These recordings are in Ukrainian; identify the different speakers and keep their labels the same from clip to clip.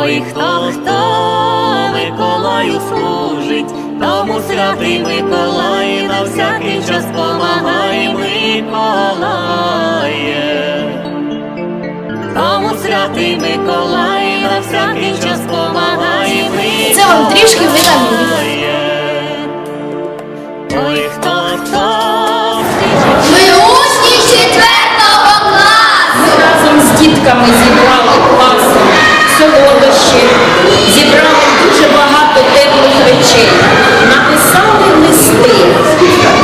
Speaker 1: ой, хто хто Миколаю служить, тому святий Миколай на всякий час помагай, Миколає. Тому святий Миколай на всякий час помагай, Миколає.
Speaker 2: Це вам трішки вітамінів.
Speaker 1: Ой, хто хто
Speaker 2: Ми учні четвертого класу.
Speaker 3: Разом з дітками речей, написали листи.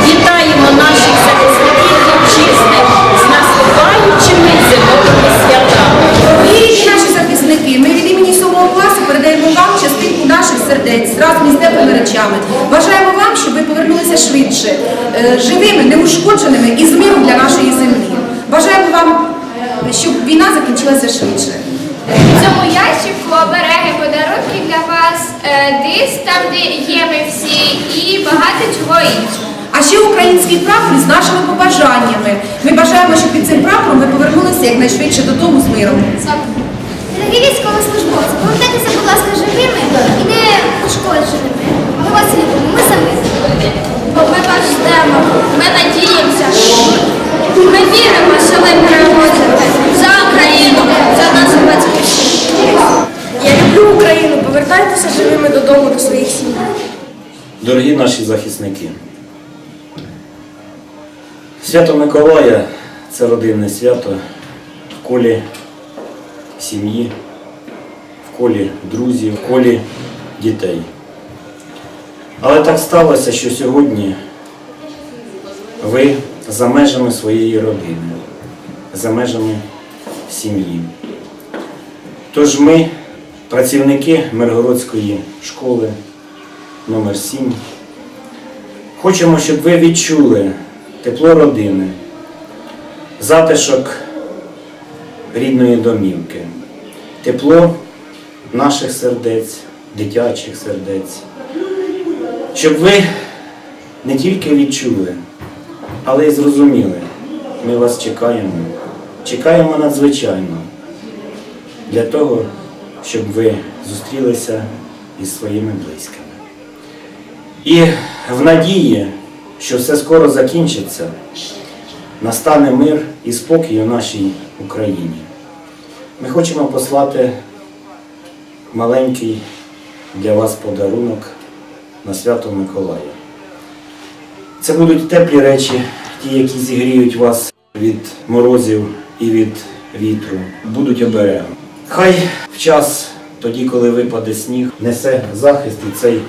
Speaker 3: Вітаємо наших захисників вітчизни з наступаючими зимовими святами.
Speaker 4: Дорогі наші захисники, ми від імені сьомого класу передаємо вам частинку наших сердець разом із теплими речами. Бажаємо вам, щоб ви повернулися швидше, е, живими, неушкодженими і з миром для нашої землі. Бажаємо вам, е, щоб війна закінчилася швидше.
Speaker 5: В цьому ящику обереги подарунки для вас, е, диск там, де є ми всі, і багато чого іншого.
Speaker 4: А ще український прапор з нашими побажаннями. Ми бажаємо, щоб під цим прапором ви повернулися якнайшвидше додому з миром.
Speaker 6: Дорогі військовослужбовці, повертайтеся, будь ласка, живими і не пошкодженими. Ми вас любимо, ми.
Speaker 5: Бо ми вас ждемо, ми надіємося.
Speaker 7: Дорогі наші захисники, свято Миколая це родинне свято в колі сім'ї, в колі друзів, в колі дітей. Але так сталося, що сьогодні ви за межами своєї родини, за межами сім'ї. Тож ми, працівники Миргородської школи, номер 7. Хочемо, щоб ви відчули тепло родини, затишок рідної домівки, тепло наших сердець, дитячих сердець. Щоб ви не тільки відчули, але й зрозуміли, ми вас чекаємо. Чекаємо надзвичайно для того, щоб ви зустрілися із своїми близькими. І в надії, що все скоро закінчиться, настане мир і спокій у нашій Україні. Ми хочемо послати маленький для вас подарунок на свято Миколая. Це будуть теплі речі, ті, які зігріють вас від морозів і від вітру, будуть оберегом. Хай в час, тоді, коли випаде сніг, несе захист і цей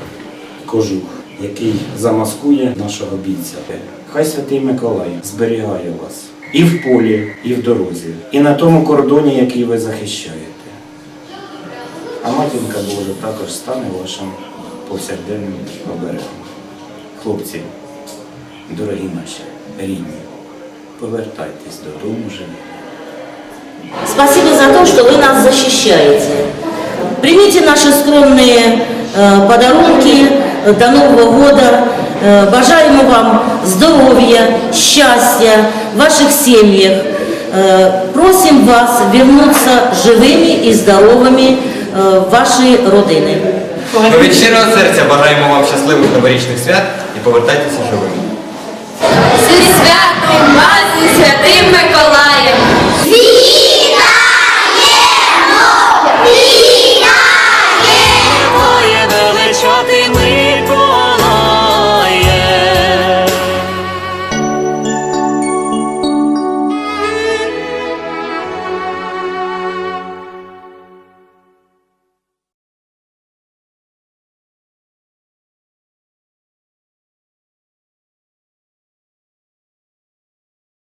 Speaker 7: кожух, який замаскує нашого бійця. Хай святий Миколай зберігає вас і в полі, і в дорозі, і на тому кордоні, який ви захищаєте. А матінка Божа також стане вашим повсякденним оберегом. Хлопці, дорогі наші, рідні, повертайтесь додому живі.
Speaker 8: Спасибо за то, что вы нас защищаете. Примите наши скромные э, подарунки э, до Нового года. Э, Бажаем вам здоровья, счастья в ваших семьях. Э, Просим вас вернуться живыми и здоровыми э, в ваши родины.
Speaker 9: Ми від щирого серця бажаємо вам щасливих новорічних свят і повертайтеся живими.
Speaker 5: Зі святом вас, зі святим Миколаєм!
Speaker 6: Віримо!